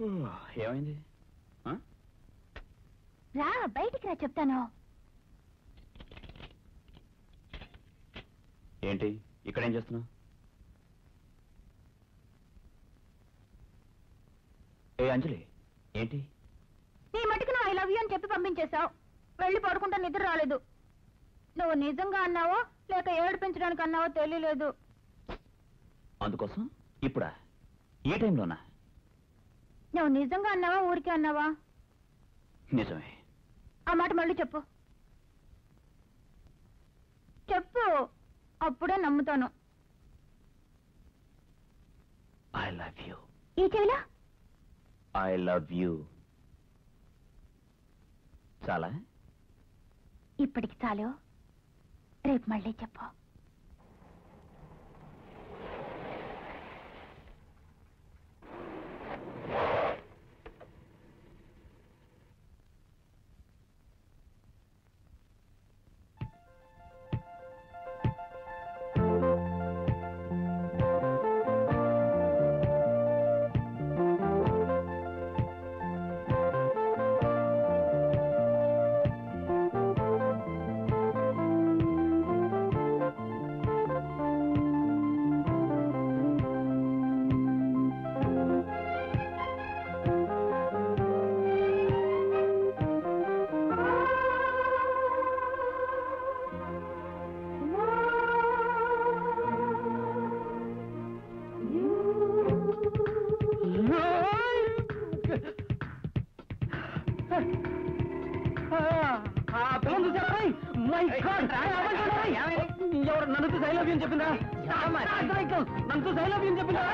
ఏమైంది? రా బయటికి రా చెప్తాను. ఏంటి? ఇక్కడేం చేస్తున్నావు? ఏ అంజలి ఏంటి? నీ మటుకు నువ్వు ఐ లవ్ యూ అని చెప్పి పంపించేశావు. వెళ్ళి పడుకుంటా నిద్ర రాలేదు. నువ్వు నిజంగా అన్నావో లేక ఏడిపించడానికి అన్నావో తెలియలేదు. అందుకోసం ఇప్పుడా? ఏ టైంలోనా? నువ్వు నిజంగా అన్నావా ఊరికే అన్నావా? నిజమే. ఆ మాట మళ్ళీ చెప్పు. చెప్పు. అప్పుడే నమ్ముతాను. ఐ లవ్ యూ ఈ చెవిలో? ఐ లవ్ యూ చాలా? ఇప్పటికి చాలు. రేపు మళ్ళీ చెప్పు. ఎవరు నన్ను చూసి ఐ లవ్ అని చెప్పిందా నన్ను చూసి ఐ లవ్ అని చెప్పిందా